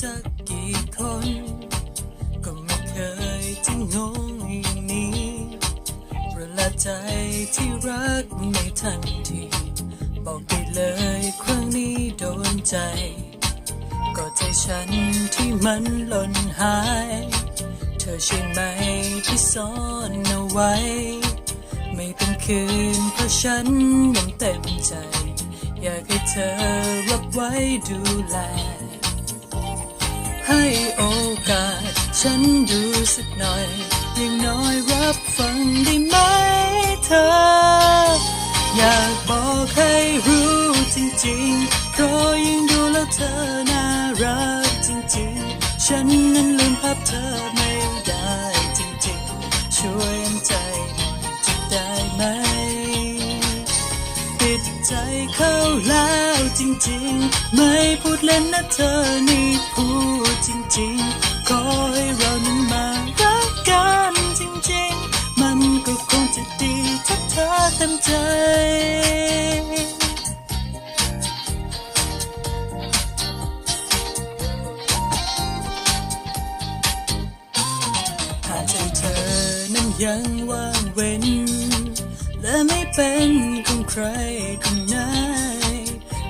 สักกี่คน ก็ไม่เคยจะงงอย่างนี้ประหลาดใจที่รักไม่ทันที บอกได้เลยครั้งนี้โดนใจ ก็ใจฉันที่มันหล่นหาย เธอใช่ไหมที่ซ่อนเอาไว้ ไม่เป็นคืนเพราะฉันยังเต็มใจ อยากให้เธอรับไว้ดูแล ให้โอกาส ฉันดูสักหน่อยอย่างน้อยรับฟังได้ไหมเธอ อยากบอกให้รู้จริงๆเพราะยิ่งดูแล้วเธอน่ารักจริงๆ ฉันนั้นลืมภาพเธอไม่ได้จริงๆ ช่วยใจหน่อยจะได้ไหมปิดใจเข้าแล้วจริงๆ ไม่พูดเล่นนะเธอนี่พูด จริงขอให้เรานั้นมารักกันจริงๆ มันก็คงจะดีถ้าเธอเต็มใจหากใจเธอนั้นยังว่างเว้น และไม่เป็นของใครคนไหน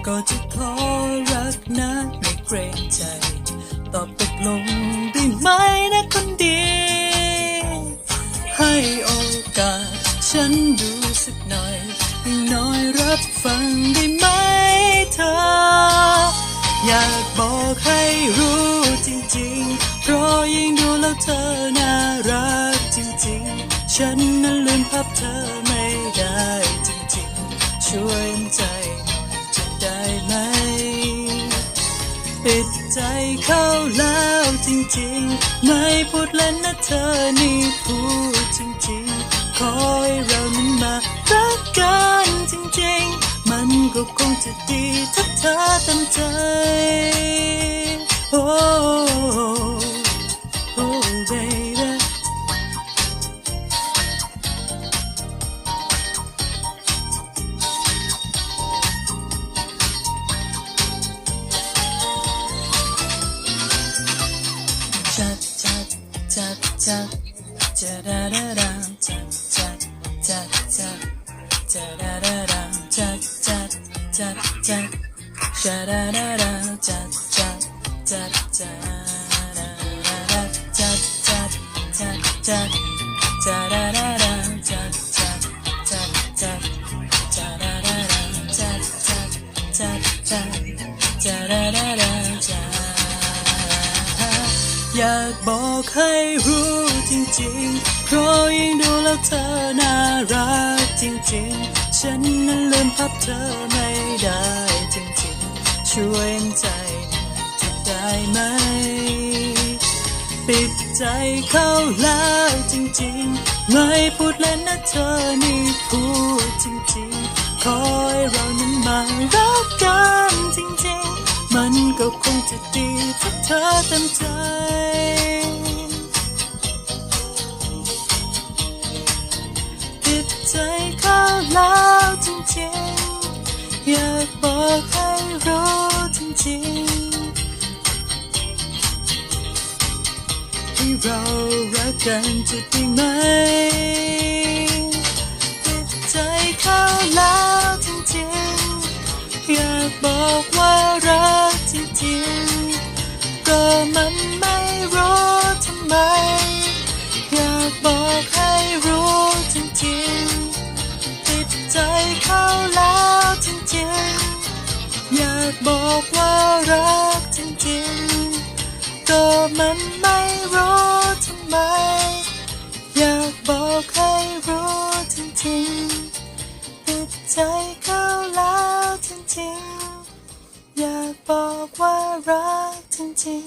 ก็จะขอรักนะไม่เกรงใจ ตอบตกลงได้ไหมนะคนดี ให้โอกาสฉันดูสักหน่อยอย่างน้อยรับฟังได้ไหมเธอ อยากบอกให้รู้จริงๆ เพราะยิ่งดูแล้วเธอน่ารักจริงๆ ฉันนั้น ปิดใจเข้าแล้วจริงๆ ไม่พูดเล่นนะเธอนี่พูดจริงๆขอยเรานั้นมารักกันจริงๆ มันก็คงจะดีถ้าเธอตั้งใจ โอ้โอ้ baby จัดจัดจัดดาดาดาจัดจัดจัดจัดจัดดาดาดาจัดจัดจัดจัดจัดดาดาดาจัดจัด อยากบอกให้รู้จริงๆ เพราะยิ่งดูแล้วเธอน่ารักจริงๆ ฉันนั้นลืมภาพเธอไม่ได้จริงๆ ช่วยใจหน่อยจะได้ไหม ปิดใจเข้าแล้วจริงๆ ไม่พูดเล่นนะเธอนี่พูดจริงๆขอให้เรานั้นมารัก จะดีถ้าเธอเต็มใจปิดใจเขาแล้วจริงๆ อยากบอกให้รู้จริงๆให้เรารักกันจะด้ไหมปิดใจเขาแล้ว่มันไม่รู้ทำไม อยากบอกให้รู้จริงจริงติดใจเขาแล้วจริงจริงอยากบอกว่ารักจริงจริๆก็มันไม่รู้ทำไม อยากบอกให้รู้จริงจริงติดใจเขาแล้วจริงจริงอยากบอกว่ารัก 心